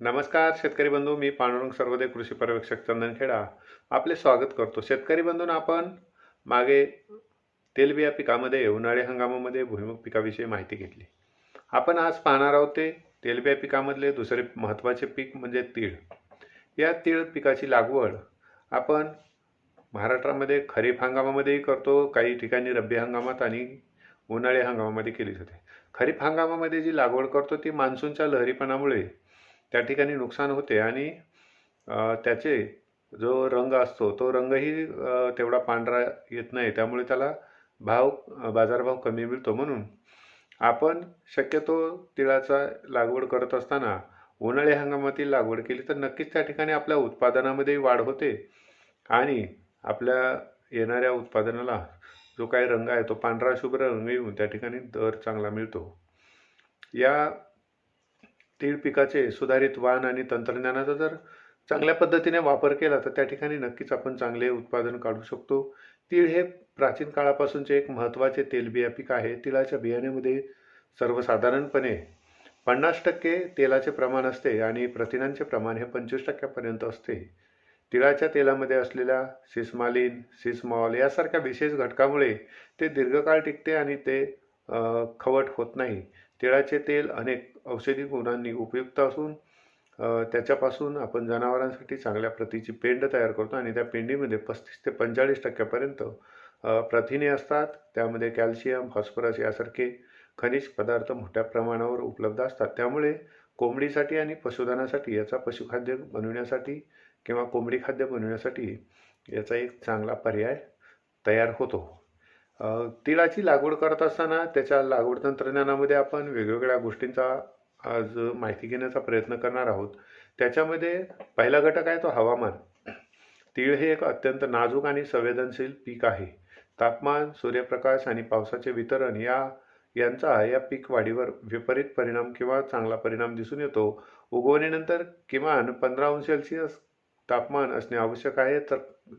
नमस्कार शेतकरी बंधू. मी पांडुरंग सर्वदे कृषी पर्यवेक्षक चंदनखेडा. आपले स्वागत करतो. शेतकरी बंधूंना आपण मागे तेलबिया पिकामध्ये उन्हाळी हंगामामध्ये भुईमुग पिकाविषयी माहिती घेतली. आपण आज पाहणार आहोत ते तेलबिया पिकामधले दुसरे महत्त्वाचे पीक म्हणजे तीळ. या तीळ पिकाची लागवड आपण महाराष्ट्रामध्ये खरीप हंगामामध्येही करतो काही ठिकाणी रब्बी हंगामात आणि उन्हाळी हंगामामध्ये केली जाते. खरीप हंगामामध्ये जी लागवड करतो ती मान्सूनच्या लहरीपणामुळे त्या ठिकाणी नुकसान होते आणि त्याचे जो रंग असतो तो रंगही तेवढा पांढरा येत नाही. त्यामुळे त्याला भाव बाजारभाव कमी मिळतो. म्हणून आपण शक्यतो तिळाचा लागवड करत असताना उन्हाळी हंगामातील लागवड केली तर नक्कीच त्या ठिकाणी आपल्या उत्पादनामध्ये वाढ होते आणि आपल्या येणाऱ्या उत्पादनाला जो काही रंग आहे तो पांढरा शुभ्र रंग येऊन त्या ठिकाणी दर चांगला मिळतो. या तीळ पिकाचे सुधारित वाण आणि तंत्रज्ञानाचा जर चांगल्या पद्धतीने वापर केला तर त्या ठिकाणी नक्कीच आपण चांगले उत्पादन काढू शकतो. तीळ हे प्राचीन काळापासूनचे एक महत्त्वाचे तेलबिया पीक आहे. तिळाच्या बियाण्यामध्ये सर्वसाधारणपणे पन्नास टक्के तेलाचे प्रमाण असते आणि प्रथिनांचे प्रमाण हे पंचवीस टक्क्यापर्यंत असते. तिळाच्या तेलामध्ये असलेल्या सिस्मालिन सिस्मॉल यासारख्या विशेष घटकामुळे ते दीर्घकाळ टिकते आणि ते खवट होत नाही. तिळाचे तेल अनेक औषधी गुणांनी उपयुक्त असून त्याच्यापासून आपण जनावरांसाठी चांगल्या प्रतीची पेंड तयार करतो आणि त्या पेंडीमध्ये पस्तीस ते पंचेचाळीस टक्क्यापर्यंत प्रथिने असतात. त्यामध्ये कॅल्शियम फॉस्फरस यासारखे खनिज पदार्थ मोठ्या प्रमाणावर उपलब्ध असतात. त्यामुळे कोंबडीसाठी आणि पशुधनासाठी याचा पशुखाद्य बनवण्यासाठी किंवा कोंबडी खाद्य बनवण्यासाठी याचा एक चांगला पर्याय तयार होतो. तिळाची लागवड करत असताना त्याच्या लागवड तंत्रज्ञानामध्ये आपण वेगवेगळ्या गोष्टींचा आज माहिती घेण्याचा प्रयत्न करणार आहोत. त्याच्यामध्ये पहिला घटक आहे तो हवामान. तीळ हे एक अत्यंत नाजूक आणि संवेदनशील पीक आहे. तापमान सूर्यप्रकाश आणि पावसाचे वितरण या यांचा या पीक वाढीवर विपरीत परिणाम किंवा चांगला परिणाम दिसून येतो. उगवणीनंतर किमान पंधरा अंश सेल्सिअस तापमान असणे आवश्यक आहे. तर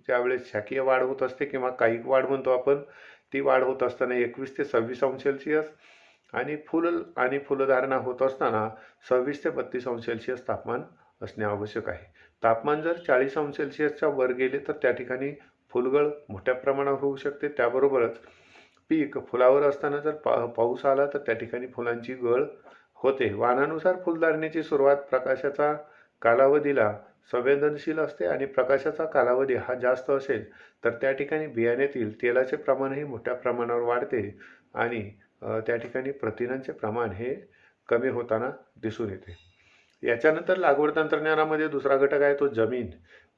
त्यावेळेस शाकीय वाढ होत असते किंवा काही वाढ म्हणतो आपण ती वाढ होत असताना एकवीस ते सव्वीस अंश सेल्सिअस आणि फुल आणि फुलधारणा होत असताना सव्वीस ते बत्तीस अंश सेल्सिअस तापमान असणे आवश्यक आहे. तापमान जर चाळीस अंश सेल्सिअसच्या वर गेले तर त्या ठिकाणी फुलगळ मोठ्या प्रमाणावर होऊ शकते. त्याबरोबरच पीक फुलावर असताना जर पा पाऊस आला तर त्या ठिकाणी फुलांची गळ होते. वाणानुसार फुलधारणेची सुरुवात प्रकाशाचा कालावधीला संवेदनशील असते आणि प्रकाशाचा कालावधी हा जास्त असेल तर त्या ठिकाणी बियाण्यातील तेलाचे प्रमाणही मोठ्या प्रमाणावर वाढते आणि त्या ठिकाणी प्रथिनांचे प्रमाण हे कमी होताना दिसून येते. याच्यानंतर लागवड तंत्रज्ञानामध्ये दुसरा घटक आहे तो जमीन.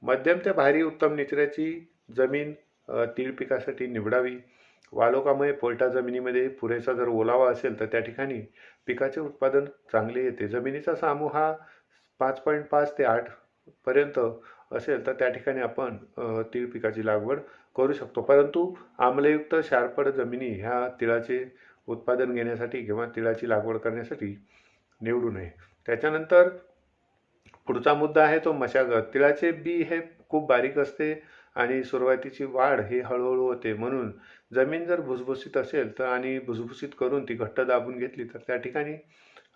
मध्यम ते भारी उत्तम निचऱ्याची जमीन तीळ पिकासाठी निवडावी. वालोकामुळे पोलटा जमिनीमध्ये पुरेसा जर ओलावा असेल तर त्या ठिकाणी पिकाचे उत्पादन चांगले येते. जमिनीचा सामू हा पाच पॉईंट पाच ते आठ पर्यंत असेल तर त्या ठिकाणी आपण तीळ पिकाची लागवड करू शकतो. परंतु आम्लयुक्त शारपड जमिनी ह्या तिळाचे उत्पादन घेण्यासाठी किंवा तिळाची लागवड करण्यासाठी निवडू नये. त्याच्यानंतर पुढचा मुद्दा आहे तो मशागत. तिळाचे बी हे खूप बारीक असते आणि सुरुवातीची वाढ ही हळूहळू होते. म्हणून जमीन जर भुसभुशीत असेल तर आणि भुसभुशीत करून ती घट्ट दाबून घेतली तर त्या ठिकाणी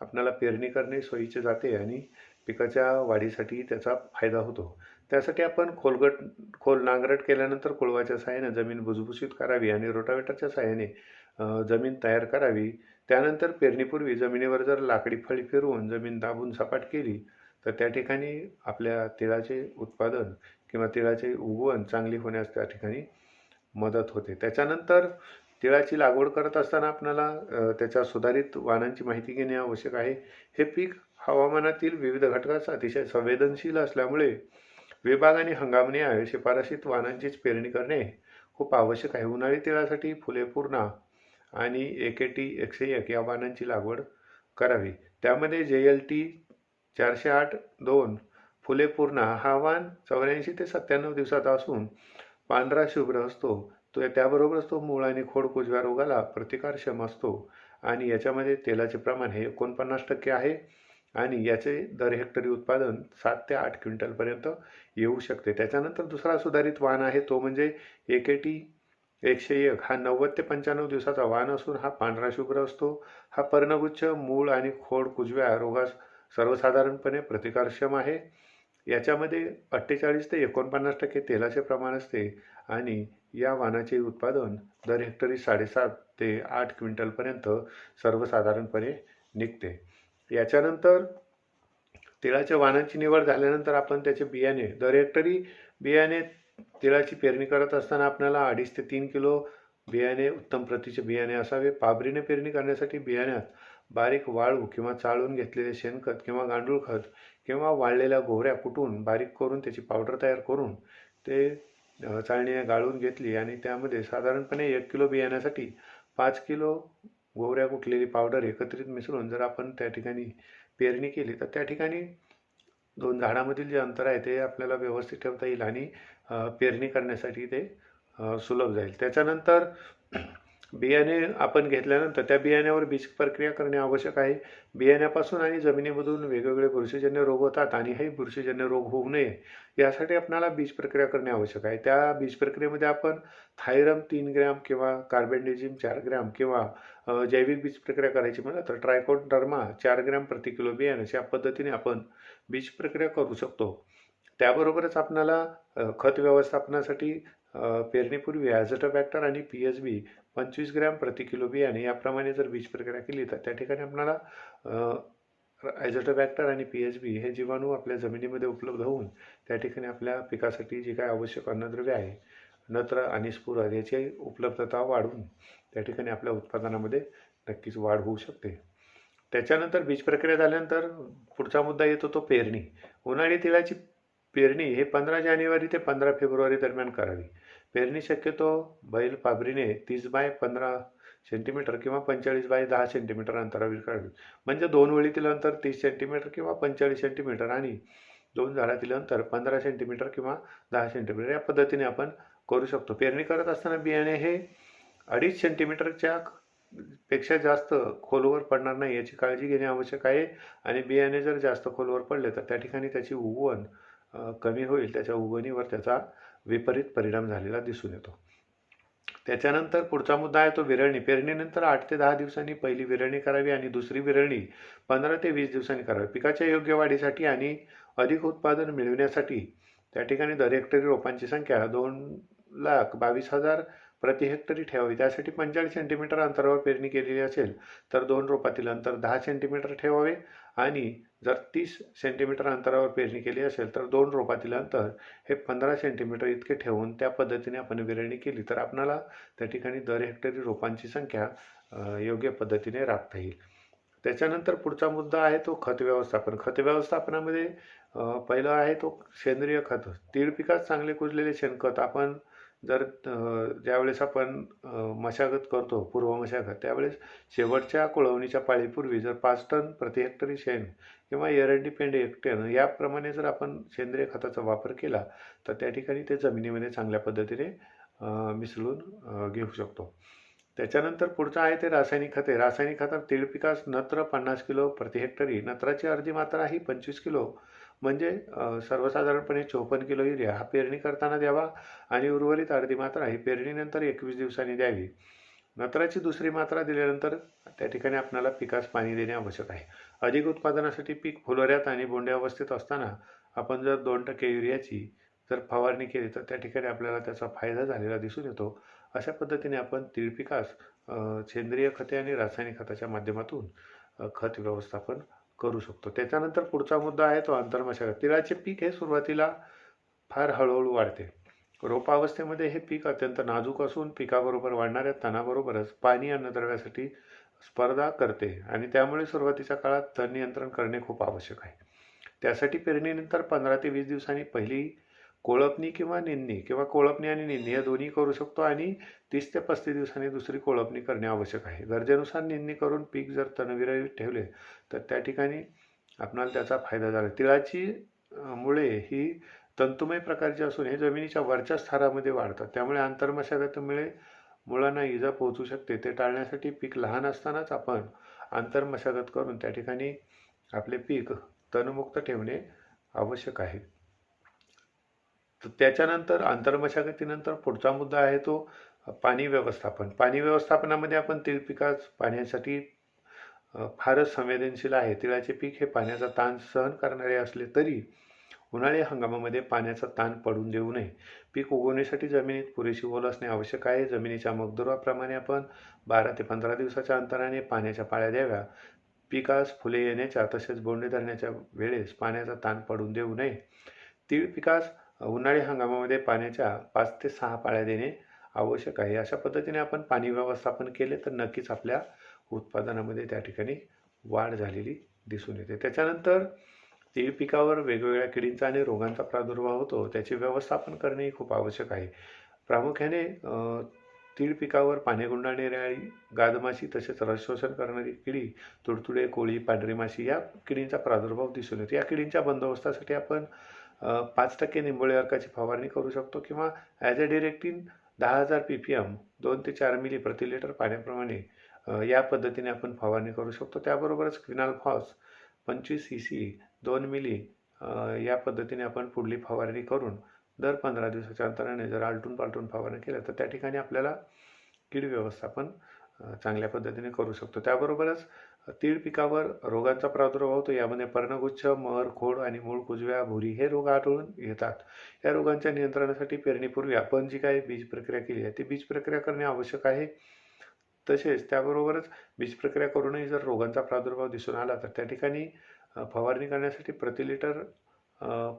आपल्याला पेरणी करणे सोयीचे जाते आणि पिकाच्या वाढीसाठी त्याचा फायदा होतो. त्यासाठी आपण खोलगट खोल नांगरट केल्यानंतर कोळवाच्या साहाय्याने जमीन भुसभुशीत करावी आणि रोटावेटरच्या साहाय्याने जमीन तयार करावी. त्यानंतर पेरणीपूर्वी जमिनीवर जर लाकडी फळी फिरवून जमीन दाबून सपाट केली तर त्या ठिकाणी आपल्या तिळाचे उत्पादन किंवा तिळाचे उगवण चांगली होण्यास त्या ठिकाणी मदत होते. त्याच्यानंतर तिळाची लागवड करत असताना आपल्याला त्याच्या सुधारित वाणांची माहिती घेणे आवश्यक आहे. हे पीक हवामानातील विविध घटकास अतिशय संवेदनशील असल्यामुळे विभाग आणि हंगामने शिफारशीत वाणांचीच पेरणी करणे खूप आवश्यक आहे. उन्हाळी तिळासाठी फुले पूर्णा आणि एके टी एकशे एक या वाणांची लागवड करावी. त्यामध्ये जे एल टी चारशे आठ दोन फुले पूर्णा हा वाण चौऱ्याऐंशी ते सत्त्याण्णव दिवसाचा असून पांढरा शुभ्र असतो. तो त्याबरोबरच तो मूळ आणि खोड कुजव्या रोगाला प्रतिकारक्षम असतो. आणि याच्यामध्ये तेलाचे प्रमाण हे एकोणपन्नास टक्के आहे. आणि याचे दर हेक्टरी उत्पादन सात ते आठ क्विंटलपर्यंत येऊ शकते. त्याच्यानंतर दुसरा सुधारित वाण आहे तो म्हणजे एकेटी एकशे एक. हा नव्वद ते पंच्याण्णव दिवसाचा वाण असून हा पांढरा शुभ्र असतो. हा पर्णगुच्छ मूळ आणि खोड कुजव्या रोगास सर्वसाधारणपणे प्रतिकारक्षम आहे. याच्यामध्ये अठ्ठेचाळीस ते एकोणपन्नास टक्के तेलाचे प्रमाण असते आणि या वाणाचे उत्पादन दर हेक्टरी साडेसात ते आठ क्विंटलपर्यंत सर्वसाधारणपणे निघते. याच्यानंतर तेलाच्या वाहनांची निवड झाल्यानंतर आपण त्याचे बियाणे दर हेक्टरी बियाणे तेलाची पेरणी करत असताना आपल्याला अडीच ते तीन किलो बियाणे उत्तम प्रतीचे बियाणे असावे. पाबरीने पेरणी करण्यासाठी बियाण्यात बारीक वाळू किंवा चाळून घेतलेले शेणखत किंवा गांडूळ खत किंवा वाळलेल्या गोवऱ्या कुटून बारीक करून त्याची पावडर तयार करून ते चाळणीने गाळून घेतली आणि त्यामध्ये साधारणपणे एक किलो बियाण्यासाठी पाच किलो गोवऱ्या कुटलेली पावडर एकत्रित मिसळून जर आपण त्या ठिकाणी पेरणी केली तर त्या ठिकाणी दोन झाडामधील जे अंतर आहे ते आपल्याला व्यवस्थित ठेवता येईल आणि पेरणी करण्यासाठी ते सुलभ जाईल. त्याच्यानंतर बियाणे आपण घेतल्यानंतर त्या बियाण्यावर बीज प्रक्रिया करणे आवश्यक आहे. बियाण्यापासून आणि जमिनीमधून वेगवेगळे बुरशीजन्य रोग होतात आणि हे बुरशीजन्य रोग होऊ नये यासाठी आपणाला बीज प्रक्रिया करणे आवश्यक आहे. त्या बीज प्रक्रियेमध्ये आपण थायरम तीन ग्रॅम किंवा कार्बेंडेजिम चार ग्रॅम किंवा जैविक बीज प्रक्रिया करायची म्हणलं तर ट्रायकोडर्मा चार ग्रॅम प्रति किलो बियाण्याच्या पद्धतीने आपण बीज प्रक्रिया करू शकतो. त्याबरोबरच आपणाला खत व्यवस्थापनासाठी पेरणीपूर्वी ॲझोटोबॅक्टर आणि पी एच बी पंचवीस ग्रॅम प्रति किलो बियाणे याप्रमाणे जर बीज प्रक्रिया केली तर त्या ठिकाणी आपणाला ॲझोटोबॅक्टर आणि पी एच बी हे जीवाणू आपल्या जमिनीमध्ये उपलब्ध होऊन त्या ठिकाणी आपल्या पिकासाठी जी काय आवश्यक अन्नद्रव्य आहे नत्र आणि स्फुरद याची उपलब्धता वाढवून त्या ठिकाणी आपल्या उत्पादनामध्ये नक्कीच वाढ होऊ शकते. त्याच्यानंतर बीज प्रक्रिया झाल्यानंतर पुढचा मुद्दा येतो तो पेरणी. उन्हाळी तिळाची पेरणी हे पंधरा जानेवारी ते पंधरा फेब्रुवारी दरम्यान करावी. पेरणी शक्यतो बैल पाबरीने तीस बाय पंधरा सेंटीमीटर किंवा पंचेचाळीस बाय दहा सेंटीमीटर अंतरावर करावी. म्हणजे दोन वेळीतील अंतर तीस सेंटीमीटर किंवा पंचेचाळीस सेंटीमीटर आणि दोन झाडातील अंतर पंधरा सेंटीमीटर किंवा दहा सेंटीमीटर या पद्धतीने आपण करू शकतो. पेरणी करत असताना बियाणे हे अडीच सेंटीमीटरच्या पेक्षा जास्त खोलवर पडणार नाही याची काळजी घेणे आवश्यक आहे आणि बियाणे जर जास्त खोलवर पडले तर त्या ठिकाणी त्याची उगवण कमी होईल त्याच्या उगवणीवर त्याचा विपरीत परिणाम झालेला दिसून येतो. त्याच्यानंतर पुढचा मुद्दा आहे तो विरळणी. पेरणीनंतर आठ ते दहा दिवसांनी पहिली विरळणी करावी आणि दुसरी विरळणी पंधरा ते वीस दिवसांनी करावी. पिकाच्या योग्य वाढीसाठी आणि अधिक उत्पादन मिळविण्यासाठी त्या ठिकाणी दर हेक्टरी रोपांची संख्या दोन लाख बावीस हजार प्रति हेक्टरी ठेवावी. त्यासाठी पंचेचाळीस सेंटीमीटर अंतरावर पेरणी केलेली असेल तर दोन रोपातील अंतर दहा सेंटीमीटर ठेवावे आणि जर तीस सेंटीमीटर अंतरावर पेरणी केली असेल तर दोन रोपातील अंतर हे पंधरा सेंटीमीटर इतके ठेवून त्या पद्धतीने आपण विरळणी केली तर आपणाला त्या ठिकाणी दर हेक्टरी रोपांची संख्या योग्य पद्धतीने राखता येईल. त्याच्यानंतर पुढचा मुद्दा आहे तो खत व्यवस्थापन. खत व्यवस्थापनामध्ये पहिलं आहे तो सेंद्रिय खत. तीळ पिकात चांगले कुजलेले शेणखत आपण जर ज्यावेळेस आपण मशागत करतो पूर्व मशागत त्यावेळेस शेवटच्या कुळवणीच्या पाळीपूर्वी जर पाच टन प्रति हेक्टरी शेण किंवा एरंडी पेंड एक टन याप्रमाणे जर आपण सेंद्रिय खताचा वापर केला तर त्या ठिकाणी ते जमिनीमध्ये चांगल्या पद्धतीने मिसळून घेऊ शकतो. त्याच्यानंतर पुढचं आहे ते रासायनिक खते. रासायनिक खतात तीळ पिकास नत्र पन्नास किलो प्रति हेक्टरी नत्राची अर्धी मात्रा ही पंचवीस किलो. म्हणजे सर्वसाधारणपणे चोपन्न किलो युरिया हा पेरणी करताना द्यावा आणि उर्वरित अर्धी मात्रा ही पेरणीनंतर एकवीस दिवसांनी द्यावी. नत्राची दुसरी मात्रा दिल्यानंतर त्या ठिकाणी आपल्याला पिकास पाणी देणे आवश्यक आहे. अधिक उत्पादनासाठी पीक फुलोऱ्यात आणि बोंड्या अवस्थेत असताना आपण जर दोन टक्के युरियाची जर फवारणी केली तर त्या ठिकाणी आपल्याला त्याचा फायदा झालेला दिसून येतो. अशा पद्धतीने आपण तीळ पिकास सेंद्रिय खते आणि रासायनिक खताच्या माध्यमातून खत व्यवस्थापन करू शकतो. त्याच्यानंतर पुढचा मुद्दा आहे तो आंतरमशागत तिळाचे पीक हे सुरुवातीला फार हळूहळू वाढते. रोपावस्थेमध्ये हे पीक अत्यंत नाजूक असून पिकाबरोबर वाढणाऱ्या तणाबरोबरच पाणी अन्नद्रव्यासाठी स्पर्धा करते आणि त्यामुळे सुरुवातीच्या काळात तण नियंत्रण करणे खूप आवश्यक आहे. त्यासाठी पेरणीनंतर पंधरा ते वीस दिवसांनी पहिली कोळपणी किंवा निंदणी किंवा कोळपणी आणि निंदणी या दोन्ही करू शकतो आणि तीस ते पस्तीस दिवसांनी दुसरी कोळपणी करणे आवश्यक आहे. गरजेनुसार निंदणी करून पीक जर तणविरहित ठेवले तर त्या ठिकाणी आपणाला त्याचा फायदा झाला. तिळाची मुळे ही तंतुमय प्रकारची असून हे जमिनीच्या वरच्या स्तरामध्ये वाढतात. त्यामुळे आंतरमशागतीमुळे मुळांना इजा पोहोचू शकते. ते टाळण्यासाठी पीक लहान असतानाच आपण आंतरमशागत करून त्या ठिकाणी आपले पीक तणमुक्त ठेवणे आवश्यक आहे. तर त्याच्यानंतर आंतरमशागतीनंतर पुढचा मुद्दा आहे तो पाणी व्यवस्थापन. पाणी व्यवस्थापनामध्ये आपण तीळ पिकास पाण्यासाठी फारच संवेदनशील आहे. तिळाचे पीक हे पाण्याचा ताण सहन करणारे असले तरी उन्हाळी हंगामामध्ये पाण्याचा ताण पडून देऊ नये. पीक उगवण्यासाठी जमिनीत पुरेशी ओल असणे आवश्यक आहे. जमिनीच्या मगदुराप्रमाणे आपण बारा ते पंधरा दिवसाच्या अंतराने पाण्याच्या पाळ्या द्याव्या. पिकास फुले येण्याच्या तसेच बोंडे धरण्याच्या वेळेस पाण्याचा ताण पडून देऊ नये. तीळ पिकास उन्हाळी हंगामामध्ये पाण्याच्या पाच ते सहा पाळ्या देणे आवश्यक आहे. अशा पद्धतीने आपण पाणी व्यवस्थापन केले तर नक्कीच आपल्या उत्पादनामध्ये त्या ठिकाणी वाढ झालेली दिसून येते. त्याच्यानंतर तीळ पिकावर वेगवेगळ्या किडींचा आणि रोगांचा प्रादुर्भाव होतो त्याचे व्यवस्थापन करणेही खूप आवश्यक आहे. प्रामुख्याने तीळ पिकावर पाने गुंडाळणारी अळी गादमाशी तसेच रस शोषण करणारी किडी तुडतुडे कोळी पांढरी माशी या किडींचा प्रादुर्भाव दिसून येतो. या किडींच्या बंदोबस्तासाठी आपण पाच टक्के निंबोळी अर्काची फवारणी करू शकतो किंवा ॲज अ डिरेक्टिन दहा हजार पी पी एम दोन ते चार मिली प्रति लिटर पाण्याप्रमाणे या पद्धतीने आपण फवारणी करू शकतो. त्याबरोबरच क्विनाल फॉस पंचवीस सी सी दोन मिली या पद्धतीने आपण पुढली फवारणी करून दर पंधरा दिवसाच्या अंतराने जर आलटून पालटून फवारणी केलं तर त्या ठिकाणी आपल्याला कीड व्यवस्थापन चांगल्या पद्धतीने करू शकतो. त्याबरोबरच तीळ पिकावर रोगांचा प्रादुर्भाव होतो. यामध्ये पर्णगुच्छ मर खोड आणि मूळ कुजव्या भुरी हे रोग आढळून येतात. या रोगांच्या नियंत्रणासाठी पेरणीपूर्वी आपण जी काही बीज प्रक्रिया केली आहे ती बीज प्रक्रिया करणे आवश्यक आहे. तसेच त्याबरोबरच बीज प्रक्रिया करूनही जर रोगांचा प्रादुर्भाव दिसून आला तर त्या ठिकाणी फवारणी करण्यासाठी प्रति लिटर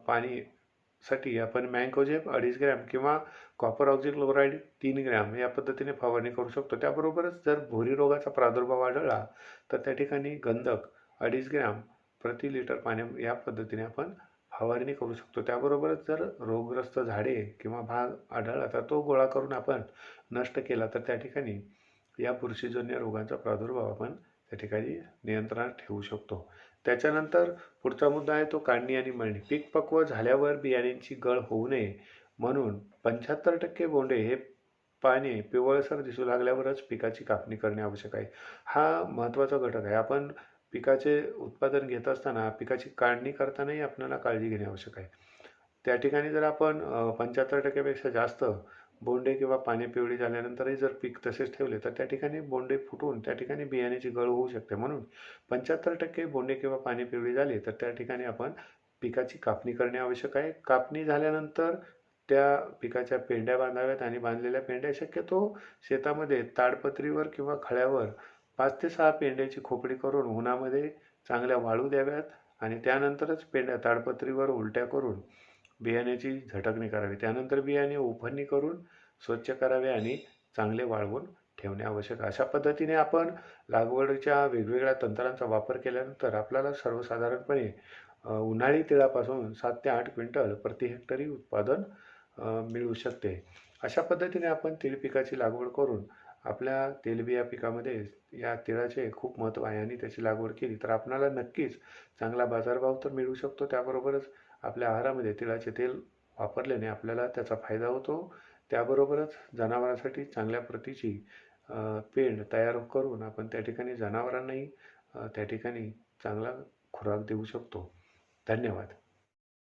पाणी साठी आपण मँकोजेब अडीच ग्रॅम किंवा कॉपर ऑक्झिक्लोराईड तीन ग्रॅम या पद्धतीने फवारणी करू शकतो. त्याबरोबरच जर भोरी रोगाचा प्रादुर्भाव आढळला तर त्या ठिकाणी गंधक अडीच ग्रॅम प्रति लिटर पाण्या या पद्धतीने आपण फवारणी करू शकतो. त्याबरोबरच जर रोगग्रस्त झाडे किंवा भाग आढळला तर तो गोळा करून आपण नष्ट केला तर त्या ठिकाणी या बुरशीजन्य रोगांचा प्रादुर्भाव आपण त्या ठिकाणी नियंत्रणात ठेवू शकतो. त्याच्यानंतर पुढचा मुद्दा आहे तो काढणी आणि मळणी. पीक पक्व झाल्यावर बियाण्यांची गळ होऊ नये म्हणून पंच्याहत्तर टक्के बोंडे हे पाने पिवळसर दिसू लागल्यावरच पिकाची कापणी करणे आवश्यक आहे. हा महत्त्वाचा घटक आहे. आपण पिकाचे उत्पादन घेत असताना पिकाची काढणी करतानाही आपल्याला काळजी घेणे आवश्यक आहे. त्या ठिकाणी जर आपण पंच्याहत्तर टक्क्यापेक्षा जास्त बोंडे किंवा पाने पिवळी झाल्यानंतरही जर पीक तसेच ठेवले तर त्या ठिकाणी बोंडे फुटून त्या ठिकाणी बियाण्याची गळ होऊ शकते. म्हणून पंच्याहत्तर टक्के बोंडे किंवा पाने पिवळी झाली तर त्या ठिकाणी आपण पिकाची कापणी करणे आवश्यक आहे. कापणी झाल्यानंतर त्या पिकाच्या पेंड्या बांधाव्यात आणि बांधलेल्या पेंड्या शक्यतो शेतामध्ये ताडपत्रीवर किंवा खळ्यावर पाच ते सहा पेंड्याची खोपडी करून उन्हामध्ये चांगल्या वाळू द्याव्यात आणि त्यानंतरच पेंड्या ताडपत्रीवर उलट्या करून बियाण्याची झटकणी करावी. त्यानंतर बियाणे उफणणी करून स्वच्छ करावे आणि चांगले वाळवून ठेवणे आवश्यक. अशा पद्धतीने आपण लागवडीच्या वेगवेगळ्या तंत्रांचा वापर केल्यानंतर आपल्याला सर्वसाधारणपणे उन्हाळी तिळापासून सात ते आठ क्विंटल प्रति हेक्टरी उत्पादन मिळू शकते. अशा पद्धतीने आपण तीळ पिकाची लागवड करून आपल्या तेलबिया पिकामध्ये या तिळाचे खूप महत्त्व आहे आणि त्याची लागवड केली तर आपणाला नक्कीच चांगला बाजारभाव तर मिळू शकतो. त्याबरोबरच आपल्या आहारामध्ये तिळाचे तेल वापरल्याने आपल्याला त्याचा फायदा होतो. त्याबरोबरच जनावरांसाठी चांगल्या प्रतीची पेंड तयार करून आपण त्या ठिकाणी जनावरांनाही त्या ठिकाणी चांगला खुराक देऊ शकतो. धन्यवाद.